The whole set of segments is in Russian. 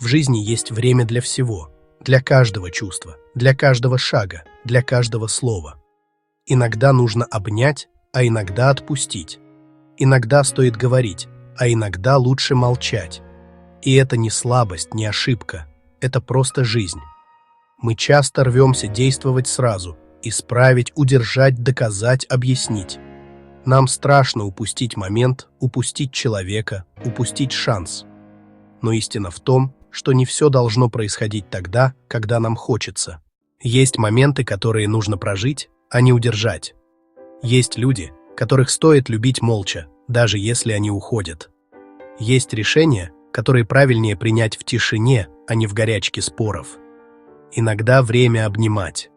В жизни есть время для всего, для каждого чувства, для каждого шага, для каждого слова. Иногда нужно обнять, а иногда отпустить. Иногда стоит говорить, а иногда лучше молчать. И это не слабость, не ошибка, это просто жизнь. Мы часто рвемся действовать сразу, исправить, удержать, доказать, объяснить. Нам страшно упустить момент, упустить человека, упустить шанс. Но истина в том, что не все должно происходить тогда, когда нам хочется. Есть моменты, которые нужно прожить, а не удержать. Есть люди, которых стоит любить молча, даже если они уходят. Есть решения, которые правильнее принять в тишине, а не в горячке споров. Иногда время обнимать.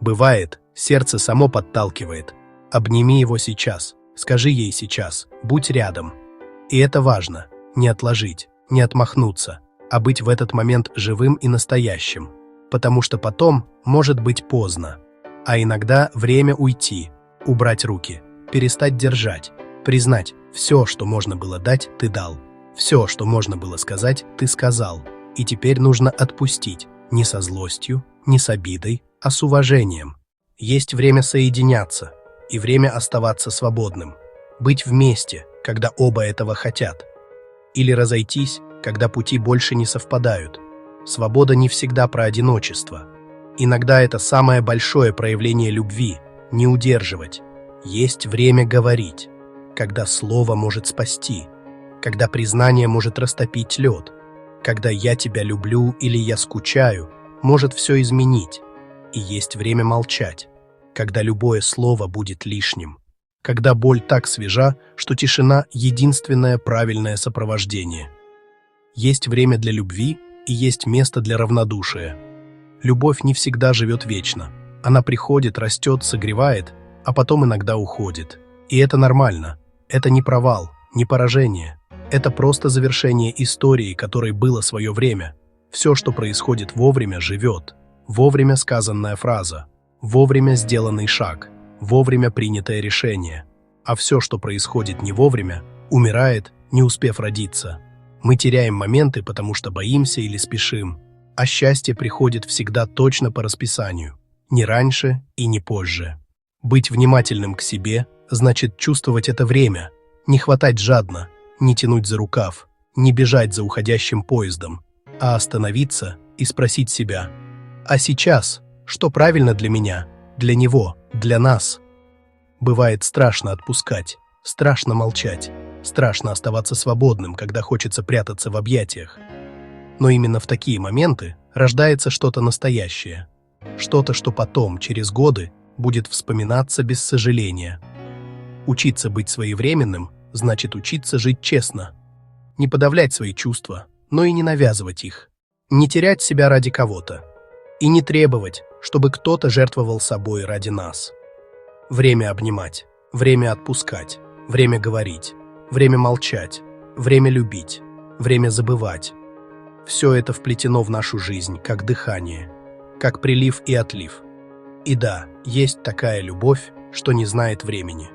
Бывает, сердце само подталкивает – Обними его сейчас, скажи ей сейчас, будь рядом. И это важно, не отложить, не отмахнуться, а быть в этот момент живым и настоящим, потому что потом может быть поздно. А иногда время уйти, убрать руки, перестать держать, признать, все, что можно было дать, ты дал. Все, что можно было сказать, ты сказал. И теперь нужно отпустить, не со злостью, не с обидой, а с уважением. Есть время соединяться, и время оставаться свободным, быть вместе, когда оба этого хотят, или разойтись, когда пути больше не совпадают. Свобода не всегда про одиночество. Иногда это самое большое проявление любви – не удерживать. Есть время говорить, когда слово может спасти, когда признание может растопить лед, когда «я тебя люблю» или «я скучаю» может все изменить, и есть время молчать когда любое слово будет лишним, когда боль так свежа, что тишина — единственное правильное сопровождение. Есть время для любви и есть место для равнодушия. Любовь не всегда живет вечно. Она приходит, растет, согревает, а потом иногда уходит. И это нормально. Это не провал, не поражение. Это просто завершение истории, которой было свое время. Все, что происходит вовремя, живет. Вовремя сказанная фраза — Вовремя сделанный шаг, вовремя принятое решение. А все, что происходит не вовремя, умирает, не успев родиться. Мы теряем моменты, потому что боимся или спешим. А счастье приходит всегда точно по расписанию. Не раньше и не позже. Быть внимательным к себе значит чувствовать это время, не хватать жадно, не тянуть за рукав, не бежать за уходящим поездом, а остановиться и спросить себя, а сейчас что правильно для меня, для него, для нас. Бывает страшно отпускать, страшно молчать, страшно оставаться свободным, когда хочется прятаться в объятиях. Но именно в такие моменты рождается что-то настоящее, что-то, что потом, через годы, будет вспоминаться без сожаления. Учиться быть своевременным значит учиться жить честно, не подавлять свои чувства, но и не навязывать их, не терять себя ради кого-то и не требовать, чтобы кто-то жертвовал собой ради нас. Время обнимать, время отпускать, время говорить, время молчать, время любить, время забывать. Все это вплетено в нашу жизнь, как дыхание, как прилив и отлив. И да, есть такая любовь, что не знает времени.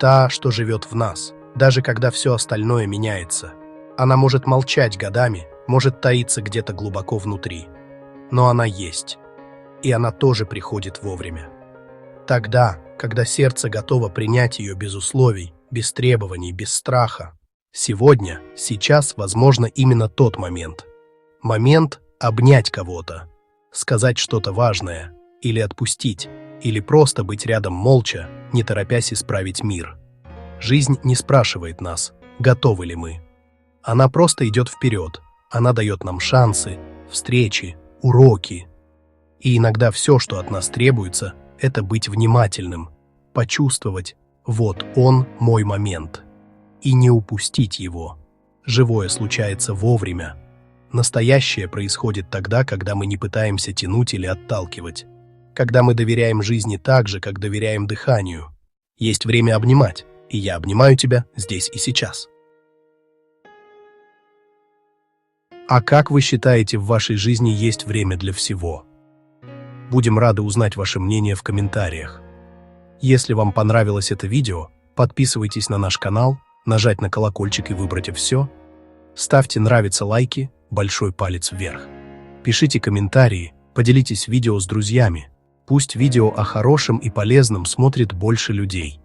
Та, что живет в нас, даже когда все остальное меняется. Она может молчать годами, может таиться где-то глубоко внутри. Но она есть и она тоже приходит вовремя. Тогда, когда сердце готово принять ее без условий, без требований, без страха. Сегодня, сейчас, возможно, именно тот момент. Момент обнять кого-то, сказать что-то важное, или отпустить, или просто быть рядом молча, не торопясь исправить мир. Жизнь не спрашивает нас, готовы ли мы. Она просто идет вперед, она дает нам шансы, встречи, уроки, и иногда все, что от нас требуется, это быть внимательным, почувствовать «вот он мой момент» и не упустить его. Живое случается вовремя. Настоящее происходит тогда, когда мы не пытаемся тянуть или отталкивать. Когда мы доверяем жизни так же, как доверяем дыханию. Есть время обнимать, и я обнимаю тебя здесь и сейчас. А как вы считаете, в вашей жизни есть время для всего? Будем рады узнать ваше мнение в комментариях. Если вам понравилось это видео, подписывайтесь на наш канал, нажать на колокольчик и выбрать все. Ставьте нравится лайки, большой палец вверх. Пишите комментарии, поделитесь видео с друзьями. Пусть видео о хорошем и полезном смотрит больше людей.